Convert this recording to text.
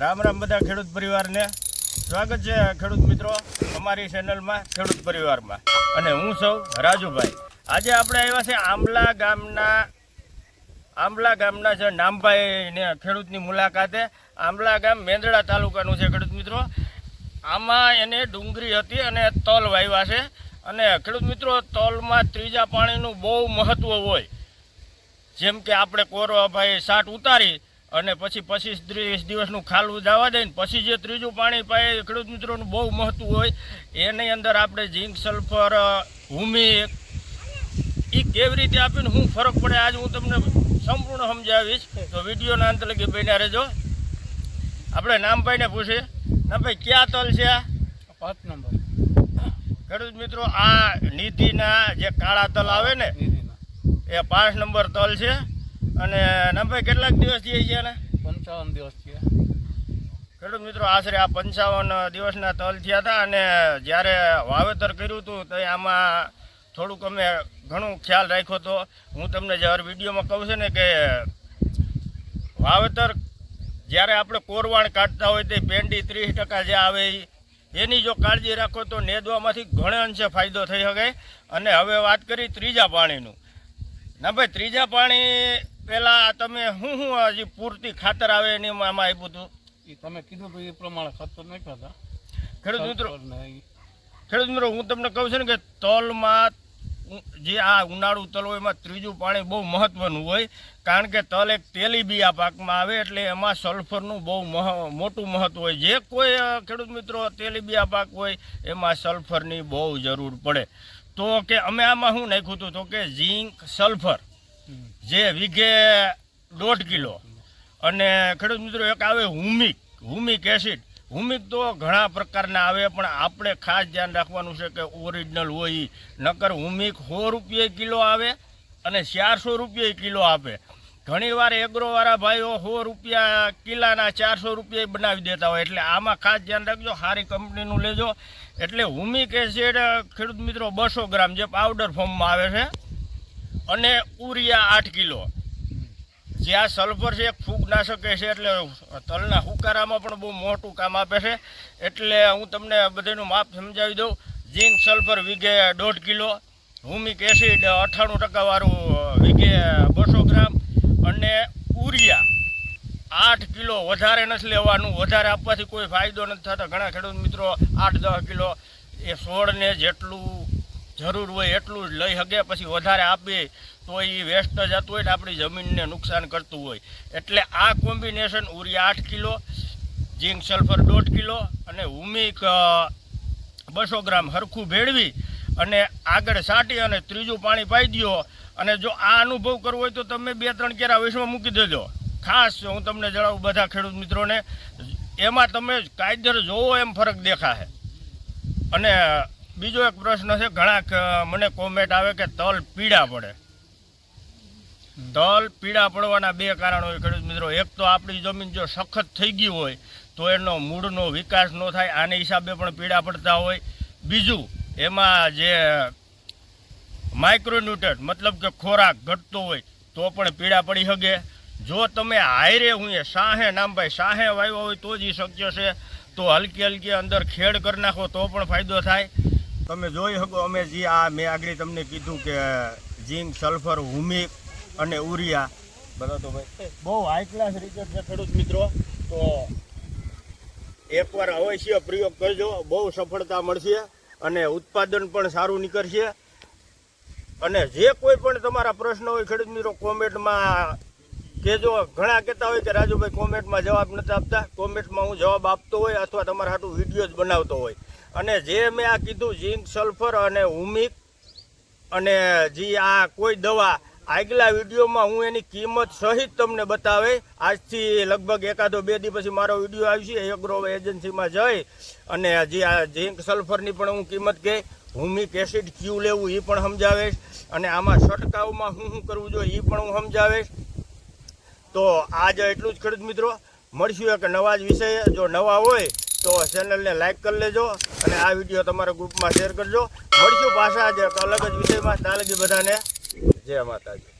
રામ રામ બધા ખેડૂત પરિવારને. સ્વાગત છે ખેડૂત મિત્રો અમારી ચેનલમાં ખેડૂત પરિવારમાં. અને હું સૌ રાજુભાઈ. આજે આપણે આવ્યા છે આંબલા ગામના આંબલા ગામના જે નામભાઈને ખેડૂતની મુલાકાતે. આંબલા ગામ મેંદડા તાલુકાનું છે ખેડૂત મિત્રો. આમાં એને ડુંગળી હતી અને તલ વાવ્યા છે. અને ખેડૂત મિત્રો, તલમાં ત્રીજા પાણીનું બહુ મહત્ત્વ હોય. જેમ કે આપણે કોરવા ભાઈ સાટ ઉતારી અને પછી પચીસ ત્રીસ દિવસનું ખાલું જવા દે ને પછી જે ત્રીજું પાણી પાય ખેડૂત મિત્રોનું બહુ મહત્વ હોય એની અંદર આપણે ઝીંક સલ્ફર હુમિક એ કેવી રીતે આપીને હું ફરક પડે આજ હું તમને સંપૂર્ણ સમજાવીશ. તો વિડીયોના અંત લગી બન્યા રહેજો. આપણે નામભાઈને પૂછીએ. નામભાઈ ક્યાં તલ છે આ? પાંચ નંબર. ખેડૂત મિત્રો આ નિધિના જે કાળા તલ આવે ને એ પાંચ નંબર તલ છે. અને નમભાઈ કેટલાક દિવસ થઈ છે ને પંચાવન દિવસ થયા. ખેડૂત મિત્રો આશરે આ પંચાવન દિવસના તલ થયા હતા અને જ્યારે વાવેતર કર્યું હતું તો આમાં થોડુંક અમે ઘણું ખ્યાલ રાખ્યો હતો. હું તમને જે હર વિડીયોમાં કહું છું ને કે વાવેતર જ્યારે આપણે કોરવાણ કાઢતા હોય તે પેંડી ત્રીસ ટકા જે આવે એની જો કાળજી રાખો તો નેદવામાંથી ઘણે અંશે ફાયદો થઈ શકે. અને હવે વાત કરી ત્રીજા પાણીનું. ના ભાઈ ત્રીજા પાણી પહેલાં તમે શું શું હજી પૂરતી ખાતર આવે એની આમાં આપ્યું હતું એ તમે કીધું એ પ્રમાણે ખતર નાખ્યા હતા ખેડૂત મિત્રો ખેડૂત મિત્રો હું તમને કહું છું ને કે તલમાં જે આ ઉનાળુ તલ હોય એમાં ત્રીજું પાણી બહુ મહત્વનું હોય કારણ કે તલ એક તેલીબિયા પાકમાં આવે એટલે એમાં સલ્ફરનું બહુ મહ- મોટું મહત્વ હોય. જે કોઈ ખેડૂત મિત્રો તેલીબિયા પાક હોય એમાં સલ્ફરની બહુ જરૂર પડે. તો કે અમે આમાં શું નાખ્યું હતું તો કે ઝીંક સલ્ફર. જે વીઘે દોઢ કિલો. અને ખેડૂત મિત્રો, એક આવે હુમિક. Humic acid. હુમિક તો ઘણા પ્રકારના આવે, પણ આપણે ખાસ ધ્યાન રાખવાનું છે કે ઓરિજિનલ હોય. નકર હુમિક સો રૂપિયે કિલો આવે અને ચારસો રૂપિયે કિલો આપે. ઘણીવાર એગ્રોવાળા ભાઈઓ સો રૂપિયા કિલાના ચારસો રૂપિયા બનાવી દેતા હોય. એટલે આમાં ખાસ ધ્યાન રાખજો, સારી કંપનીનું લેજો. એટલે હુમિક એસિડ, ખેડૂત મિત્રો, બસો ગ્રામ જે પાવડર ફોર્મમાં આવે છે. અને ઉરિયા આઠ કિલો. જે આ સલ્ફર છે, ફૂગનાશક છે, એટલે તલના હુકારામાં પણ બહુ મોટું કામ આપે છે. એટલે હું તમને બધાનું માપ સમજાવી દઉં. ઝીંક સલ્ફર વીઘે દોઢ કિલો, હુમિક એસિડ અઠ્ઠાણું ટકાવાળું વીઘે બસો ગ્રામ. અને ઉરિયા આઠ કિલો વધારે નથી લેવાનું. વધારે આપવાથી કોઈ ફાયદો નથી થતો. ઘણા ખેડૂત મિત્રો આઠ દસ કિલો, એ છોડને જેટલું જરૂર હોય એટલું જ લઈ શકે પછી વધારે આપીએ તો એ વેસ્ટ જતું હોય ને આપણી જમીનને નુકસાન કરતું હોય. એટલે આ કોમ્બિનેશન ઉરિયા આઠ કિલો ઝીંક સલ્ફર દોઢ કિલો અને હુમિક બસો ગ્રામ હરખું ભેળવી અને આગળ સાટી અને ત્રીજું પાણી પાઈ દો અને જો આ અનુભવ કરવો હોય તો તમે બે ત્રણ કેરા વિષમાં મૂકી દેજો. ખાસ હું તમને જણાવું બધા ખેડૂત મિત્રોને, એમાં તમે કાયદર જોવો એમ ફરક દેખાશે. અને બીજો એક પ્રશ્ન છે ઘણા મને કોમેન્ટ આવે કે તલ પીડા પડે. તલ પીડા પડવાના બે કારણો હોય ખેડૂત મિત્રો. એક તો આપણી જમીન જો સખત થઈ ગઈ હોય, તો એનો મૂળનો વિકાસ ન થાય, આને હિસાબે પણ પીડા પડતા હોય. બીજું, એમાં જે માઇક્રોન્યુટ્રન્ટ મતલબ કે ખોરાક ઘટતો હોય, તો પણ પીડા પડી શકે. જો તમે હાયરે હું એ સાહે નામભાઈ સાહે વાવ્યા હોય તો જ એ શક્ય છે. તો હલકી હલકી અંદર ખેડ કરી નાખો તો પણ ફાયદો થાય. તમે જોઈ શકો, અમે જે આ, મેં આગળ તમને કીધું કે, ઝીંક, સલ્ફર, હુમિક અને ઉરિયા. બરાબર ભાઈ? બહુ હાઈ ક્લાસ રિઝલ્ટ છે ખેડૂત મિત્રો. તો એકવાર અવશ્ય પ્રયોગ કરજો. બહુ સફળતા મળશે અને ઉત્પાદન પણ સારું નીકળશે. અને જે કોઈ પણ તમારા પ્રશ્ન હોય, ખેડૂત મિત્રો, કોમેન્ટમાં કહેજો. ઘણા કહેતા હોય કે રાજુભાઈ કોમેન્ટમાં જવાબ નથી આપતા. કોમેન્ટમાં હું જવાબ આપતો હોય અથવા તમારા હાટું વીડિયો જ બનાવતો હોય. અને જે મેં આ કીધું ઝીંક સલ્ફર અને હુમિક અને જે આ કોઈ દવા, આગલા વિડીયોમાં હું એની કિંમત સહિત તમને બતાવે. આજથી લગભગ એકાદો બે દી પછી મારો વીડિયો આવશે એગ્રો એજન્સીમાં જઈ અને જે આ ઝીંક સલ્ફરની પણ હું કિંમત કહે હુમિક એસિડ ક્યુ લેવું એ પણ સમજાવીશ. અને આમાં છંટકાવમાં શું શું કરવું જોઈએ એ પણ હું સમજાવીશ. તો આજે એટલું જ. ખેડૂત મિત્રો, મળશું એક નવા જ વિષય, જો નવા હોય તો ચેનલને લાઇક કરી લેજો અને આ વીડિયો તમારા ગ્રુપમાં શેર કરજો. મળશું પાછા જ એક અલગ જ વિષયમાં. ત્યાં બધાને જય માતાજી.